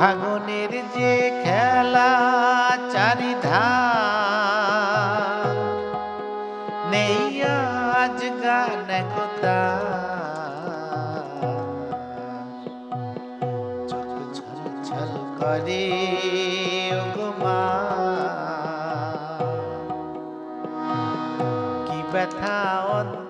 ভাঙনের যে খেলা চারিধার নেই আজ গান কোথা চোখ ছল ছল করে ওগো মা। কি ব্যথা অন্তরে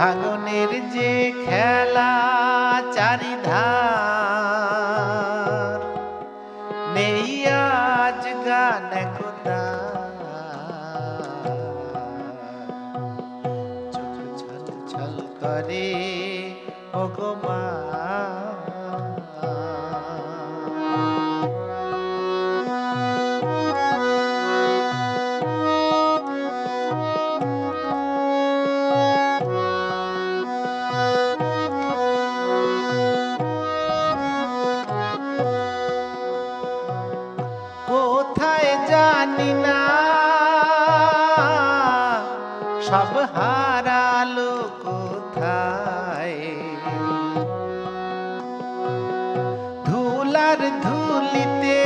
ভাঙনের যে খেলা চারিধার নেই আজ গান কোথা ছল ছল করে ওগো জানি না। সব হারালো কোথায়? ধুলার ধুলিতে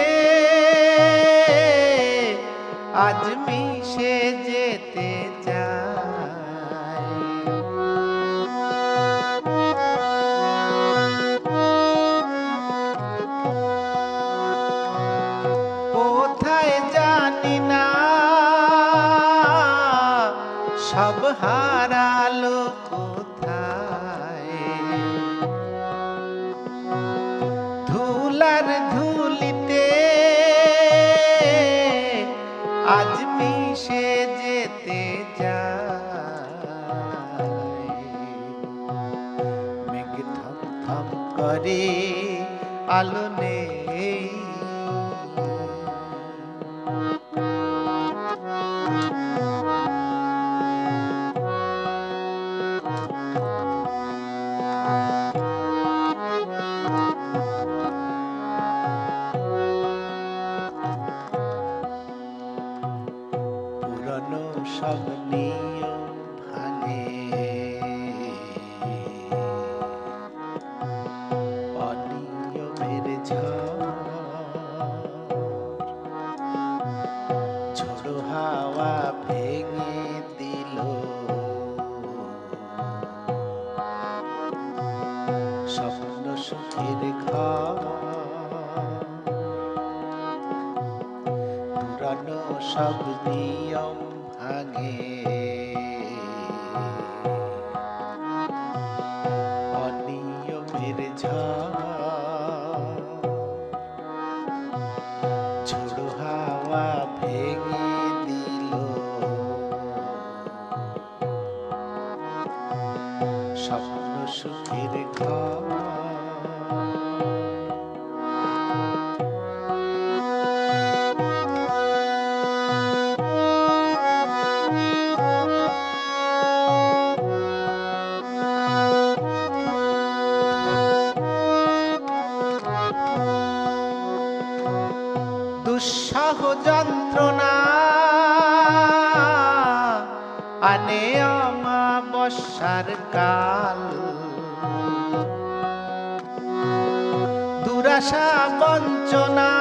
আজ মিশে সব হারালো কোথায়? ধুলার ধুলিতে আজ মিশে যেতে যায় মেঘ থম থম করে আলো নেই ভেঙে দিল। স্বপ্ন সুখের ঘর। পুরানো সব নিয়ম ভাঙে। অনিয়মের ঝড়। ঘর দুঃসহ যন্ত্রণা আনে অমাবস্যার কাল দুরাশা বঞ্চনা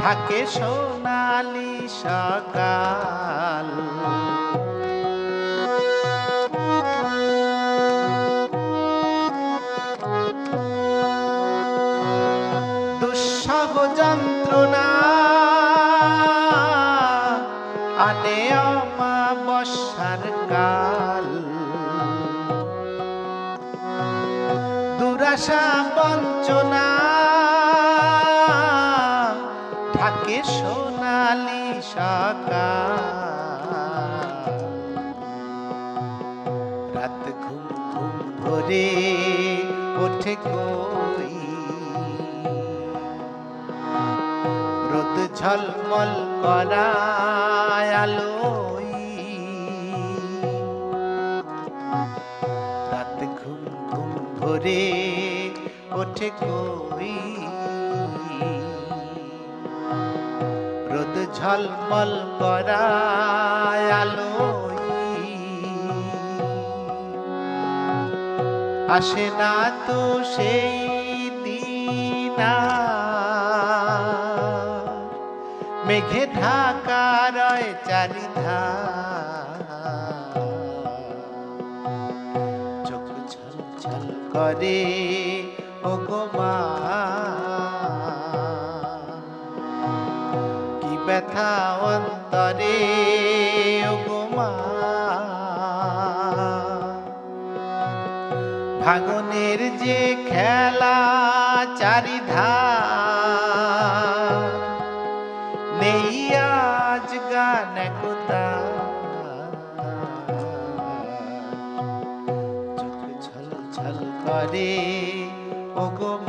ঢাকে সোনালি সকাল। দুঃসহ যন্ত্রণা আশা বঞ্চনা। থাকে সোনালি সকা রাত ঘুম ঘুম ভরে ওঠে কই? রোদ ঝলমল করায় আলোয়। রে ওঠে কই রোদ ঝলমল করায় আলোই আসে না তো সেই দিন। মেঘে ঢাকা রয় চারিধার চোখ ছল ছল করে ও গো মা কি ব্যথা অন্তরে, ও গো ভাঙনের যে খেলা চারিধার, নেই আজ গান কোথা চোখ ছল ছল করে। Encore.